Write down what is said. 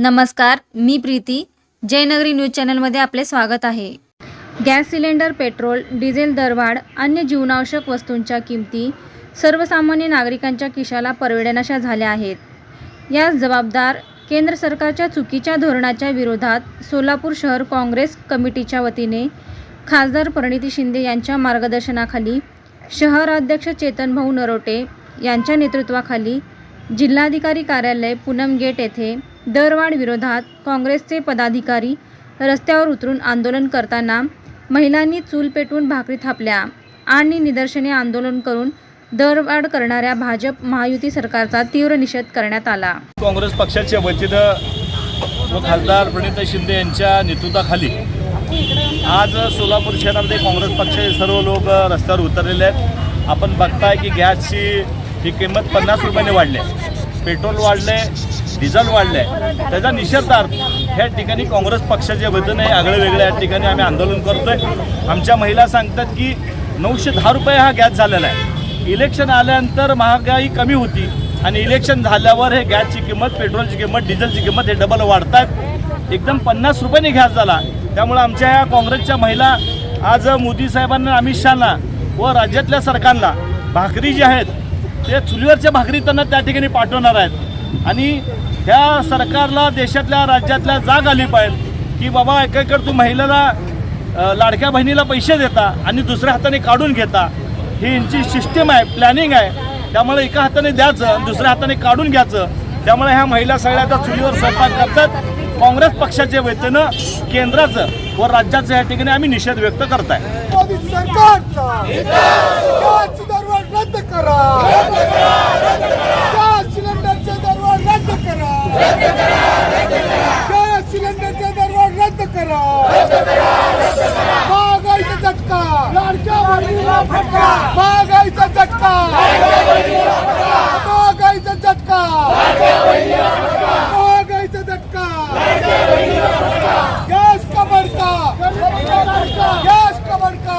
नमस्कार मी प्रीती. जयनगरी न्यूज चॅनलमध्ये आपले स्वागत आहे. गॅस सिलेंडर पेट्रोल डिझेल दरवाढ अन्य जीवनावश्यक वस्तूंच्या किमती सर्वसामान्य नागरिकांच्या खिशाला परवडण्याशा झाल्या आहेत. यास जबाबदार केंद्र सरकारच्या चुकीच्या धोरणाच्या विरोधात सोलापूर शहर काँग्रेस कमिटीच्या वतीने खासदार परिणिती शिंदे यांच्या मार्गदर्शनाखाली शहराध्यक्ष चेतनभाऊ नरोटे यांच्या नेतृत्वाखाली जिल्हाधिकारी कार्यालय पूनम गेट येथे दरवाढ विरोधात काँग्रेसचे पदाधिकारी रस्त्यावर उतरून आंदोलन करताना महिलांनी चूल पेटवून भाकरी थापल्या आणि निदर्शने आंदोलन करून दरवाढ करणाऱ्या भाजप महायुती सरकारचा तीव्र निषेध करण्यात आला. काँग्रेस पक्षाच्या वतीनं व खासदार प्रणिता शिंदे यांच्या नेतृत्वाखाली आज सोलापूर शहरामध्ये काँग्रेस पक्षाचे सर्व लोक रस्त्यावर उतरलेले आहेत. आपण बघताय की गॅसची ही किंमत पन्नास रुपयाने वाढली पेट्रोल वाढले डिझेल वाढले त्याचा निषेधार्थ ह्या ठिकाणी काँग्रेस पक्षाच्या वतीने आगळे वेगळे या ठिकाणी आम्ही आंदोलन करतोय. आमच्या महिला सांगतात की नऊशे दहा रुपये हा गॅस झालेला आहे. इलेक्शन आल्यानंतर महागाई कमी होती आणि इलेक्शन झाल्यावर हे गॅसची किंमत पेट्रोलची किंमत डिझेलची किंमत हे डबल वाढतात एकदम पन्नास रुपयाने गॅस झाला. त्यामुळे आमच्या या काँग्रेसच्या महिला आज मोदी साहेबांना अमित शहाना व राज्यातल्या सरकारला भाकरी जी आहेत ते चुलीवरच्या भाकरी त्यांना त्या ठिकाणी पाठवणार आहेत. आणि ह्या सरकारला देशातल्या राज्यातल्या जाग आली पाहिजे. की बाबा एकाकडे तू महिलेला लाडक्या बहिणीला पैसे देता आणि दुसऱ्या हाताने काढून घेता. ही यांची सिस्टीम आहे प्लॅनिंग आहे. त्यामुळे एका हाताने द्यायचं आणि दुसऱ्या हाताने काढून घ्यायचं. त्यामुळे ह्या महिला सगळ्या त्या चुलीवर स्वयंपाक करतात. काँग्रेस पक्षाच्या वतीनं केंद्राचं व राज्याचं या ठिकाणी आम्ही निषेध व्यक्त करताय मोदी सरकारचा गॅस दरवाढ रद्द करा गॅस सिलेंडरचे दरवाढ रद्द करा गॅस सिलेंडरचे दरवाढ रद्द करा चटका झटका. लाडक्या बहिणीला फटका. महागाईचा चटका महागाईचा चटका महागाईचा चटका गॅस का भडका गॅस का भडका